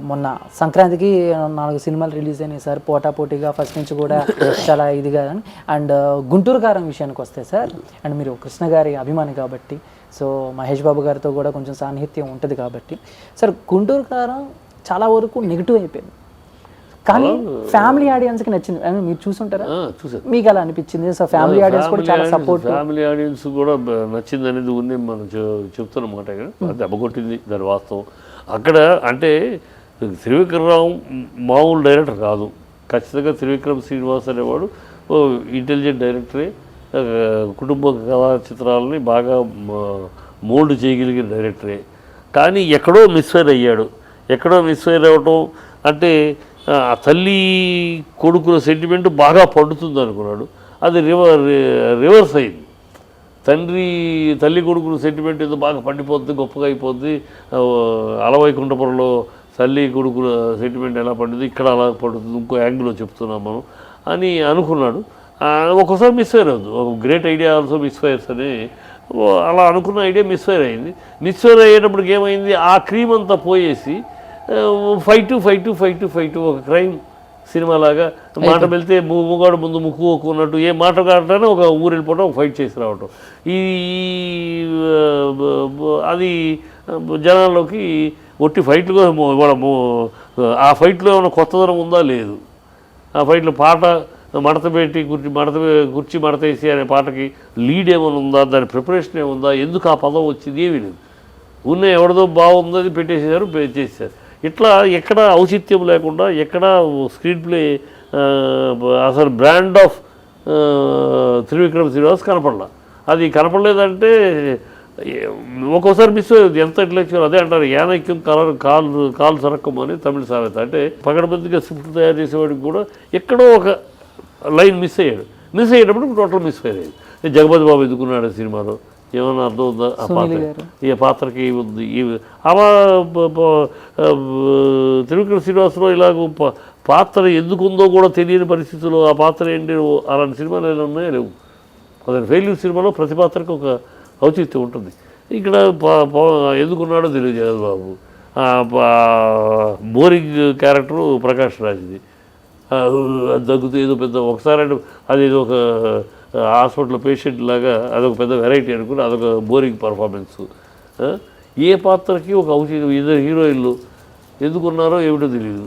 మొన్న సంక్రాంతికి నాలుగు సినిమాలు రిలీజ్ అయినాయి సార్. పోటా పోటీగా ఫస్ట్ నుంచి కూడా చాలా ఇదిగా అండ్ గుంటూరు కారం విషయానికి వస్తే సార్ అండ్ మీరు కృష్ణ గారి అభిమాని కాబట్టి సో మహేష్ బాబు గారితో కూడా కొంచెం సాన్నిహిత్యం ఉంటుంది కాబట్టి. సార్ గుంటూరు కారం చాలా వరకు నెగిటివ్ అయిపోయింది. కానీ ఫ్యామిలీ ఆడియన్స్కి నచ్చింది. I mean, మీరు చూసుంటారా? ఆ, చూసాను మీకు అలా అనిపించింది? సో ఫ్యామిలీ ఆడియన్స్ కూడా చాలా సపోర్ట్ ఫ్యామిలీ ఆడియన్స్ కూడా బ- నచ్చింది అనేది ఉంది. మనం చె- చెప్తున్న మాట. కదా అది దెబ్బ కొట్టింది. దాని వాస్తవం. అక్కడ అంటే త్రివిక్రమరావు మామూలు డైరెక్టర్ కాదు. ఖచ్చితంగా త్రివిక్రమ్ శ్రీనివాస్ అనేవాడు ఓ ఇంటెలిజెంట్ డైరెక్టరే. కుటుంబ కథా చిత్రాలని బాగా మోల్డ్ చేయగలిగిన డైరెక్టరే. కానీ ఎక్కడో మిస్ఫైర్ అయ్యాడు. ఎక్కడో మిస్ఫైర్ అవ్వటం అంటే ఆ తల్లి కొడుకుల సెంటిమెంట్ బాగా పండుతుంది అనుకున్నాడు అది రివర్ రివర్స్ అయింది. తండ్రి తల్లి కొడుకుల సెంటిమెంట్ ఏదో బాగా పండిపోద్ది గొప్పగా అయిపోద్ది అలవైకుంఠపురంలో తల్లి కొడుకుల సెంటిమెంట్ ఎలా పండుతుంది ఇక్కడ అలా పండుతుంది ఇంకో యాంగిల్లో చెప్తున్నాం మనం అని అనుకున్నాడు. ఒక్కోసారి మిస్ఫైర్ అవుతుంది ఒక గ్రేట్ ఐడియా ఆల్సో మిస్ఫైర్స్ అని ఓ, అలా అనుకున్న ఐడియా మిస్ఫైర్ అయింది. మిస్ఫైర్ అయ్యేటప్పటికి ఏమైంది? ఆ క్రీమ్ అంతా పోయేసి ఫైట్ ఫైట్ ఫైట్ ఫైట్ ఒక క్రైమ్ సినిమా లాగా మాట వెళ్తే మూగాడు ముందు ముక్కు ఒక్కున్నట్టు ఏ మాట కావటానే ఒక ఊరు వెళ్ళిపోవడం ఒక ఫైట్ చేసి రావటం. ఈ అది జనాల్లోకి ఒట్టి ఫైట్లు ఇవాళ ఆ ఫైట్లో ఏమైనా కొత్తదనం ఉందా? లేదు. ఆ ఫైట్లో పాట మడత పెట్టి కుర్చీ మడత కుర్చీ మడత వేసి అనే పాటకి లీడ్ ఏమైనా ఉందా? దాని ప్రిపరేషన్ ఏముందా? ఎందుకు ఆ పదం వచ్చింది? ఏమీ లేదు. ఉన్న ఎవరిదో బాగుందని పెట్టేసేసారు చేసేసారు ఇట్లా ఎక్కడ ఔచిత్యం లేకుండా ఎక్కడ స్క్రీన్ ప్లే అసలు బ్రాండ్ ఆఫ్ త్రివిక్రమ్ శ్రీనివాస్ కనపడలా. అది కనపడలేదంటే ఒక్కోసారి మిస్ అయ్యేది. ఎంత ఇంటలెక్చువల్ అదే అంటారు యానక్యం కలర్ కాలు కాలు సరక్కం అని తమిళ సామెత. అంటే పగడబందిగా స్క్రిప్ట్ తయారు చేసేవాడికి కూడా ఎక్కడో ఒక లైన్ మిస్ అయ్యాడు. మిస్ అయ్యేటప్పుడు టోటల్ మిస్ అయ్యేది జగపతి బాబు ఎదుకున్నాడు సినిమాలో. ఏమన్నా అర్థం ఉందా? ఆ పాత్ర. ఈ పాత్రకి ఉంది ఈ అలా త్రివిక్రమ శ్రీనివాసరావు ఇలాగ పాత్ర ఎందుకు ఉందో కూడా తెలియని పరిస్థితుల్లో ఆ పాత్ర ఏంటి? అలాంటి సినిమాలు ఏమైనా ఉన్నాయో లేవు? అదే ఫెయిల్యూర్ సినిమాలో ప్రతి పాత్రకి ఒక ఔచిత్యం ఉంటుంది. ఇక్కడ ఎందుకున్నాడో తెలియదు జగద్బాబు. బోరింగ్ క్యారెక్టరు ప్రకాష్ రాజ్ది. అది దగ్గుతూ ఏదో పెద్ద ఒకసారి అంటే అది ఏదో ఒక హాస్పిటల్ పేషెంట్ లాగా అదొక పెద్ద వెరైటీ అనుకుని అదొక బోరింగ్ పర్ఫార్మెన్స్. ఏ పాత్రకి ఒక ఔషధం ఇద్దరు హీరోయిన్లు ఎందుకున్నారో ఏమిటో తెలియదు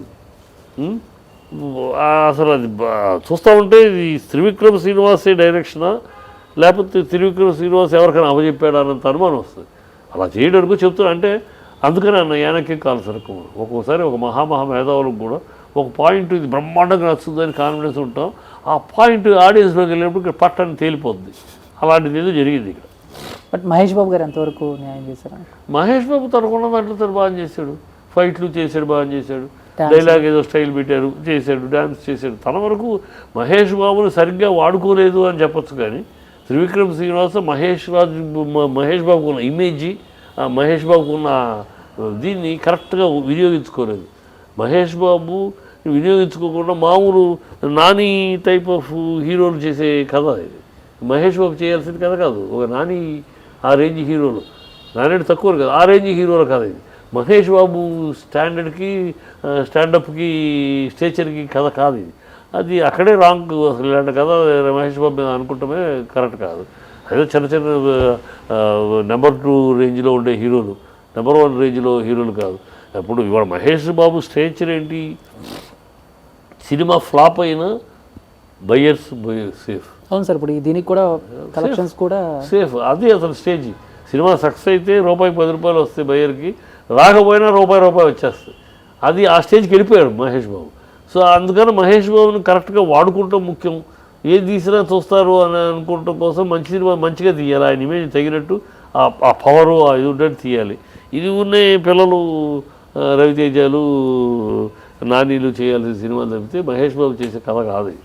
అసలు అది చూస్తూ ఉంటే ఈ త్రివిక్రమ్ శ్రీనివాసే డైరెక్షనా? లేకపోతే త్రివిక్రమ్ శ్రీనివాస్ ఎవరికైనా అప్పచెప్పాడా అన్నంత అనుమానం వస్తుంది. అలా చేయడానికి చెప్తున్నా? అంటే అందుకని అన్న యానక్కి కాలు సరుకు ఒక్కోసారి ఒక మహామహా మేధావులకు కూడా ఒక పాయింట్ ఇది బ్రహ్మాండంగా నచ్చుతుందని కాన్ఫిడెన్స్ ఉంటాం. ఆ పాయింట్ ఆడియన్స్లోకి వెళ్ళినప్పుడు ఇక్కడ పట్టని తేలిపోద్ది. అలాంటిది ఏదో జరిగింది ఇక్కడ. బట్ మహేష్ బాబు గారు ఎంతవరకు న్యాయం చేశారు? మహేష్ బాబు తనకున్న దాంట్లో తను బాగా చేశాడు. ఫైట్లు చేశాడు బాగా చేశాడు. డైలాగ్ ఏదో స్టైల్ పెట్టారు చేశాడు డ్యాన్స్ చేశాడు. తన వరకు మహేష్ బాబుని సరిగ్గా వాడుకోలేదు అని చెప్పొచ్చు కానీ త్రివిక్రమ్ శ్రీనివాస మహేష్ రాజు మహేష్ బాబుకు ఉన్న ఇమేజ్ ఆ మహేష్ బాబుకు ఉన్న దీన్ని కరెక్ట్గా వినియోగించుకోలేదు. మహేష్ బాబు వినియోగించుకోకుండా మామూలు నాని టైప్ ఆఫ్ హీరోలు చేసే కథ ఇది. మహేష్ బాబు చేయాల్సిన కథ కాదు. ఒక నాని ఆ రేంజ్ హీరోలు. నాని తక్కువ కదా ఆ రేంజ్ హీరోల కథ ఇది. మహేష్ బాబు స్టాండర్డ్కి స్టాండప్కి స్టేచర్కి కథ కాదు ఇది. అది అక్కడే రాంగ్ అసలు ఇలాంటి కథ మహేష్ బాబు మీద అనుకుంటమే కరెక్ట్ కాదు. అదే చిన్న చిన్న నెంబర్ టూ రేంజ్లో ఉండే హీరోలు నెంబర్ వన్ రేంజ్లో హీరోలు కాదు. అప్పుడు ఇవాళ మహేష్ బాబు స్టేచర్ ఏంటి? సినిమా ఫ్లాప్ అయినా బయ్యర్స్ సేఫ్ అవును సార్ ఇప్పుడు దీనికి కూడా కలెక్షన్స్ కూడా సేఫ్ అది అసలు స్టేజ్ సినిమా సక్సెస్ అయితే రూపాయి పది రూపాయలు వస్తాయి బయ్యర్కి రాకపోయినా రూపాయి రూపాయి వచ్చేస్తాయి. అది ఆ స్టేజ్కి వెళ్ళిపోయాడు మహేష్ బాబు. సో అందుకని మహేష్ బాబుని కరెక్ట్గా వాడుకుంటాం ముఖ్యం. ఏది తీసినా చూస్తారు అని అనుకోవటం కోసం మంచి సినిమా మంచిగా తీయాలి. ఆయన ఇమేజ్ తగినట్టు ఆ- పవరు ఆ ఇది తీయాలి. ఇది ఉన్న పిల్లలు రవితేజాలు నానీలు చేయాల్సిన సినిమాలు తప్పితే మహేష్ బాబు చేసే కథ కాదు ఇది.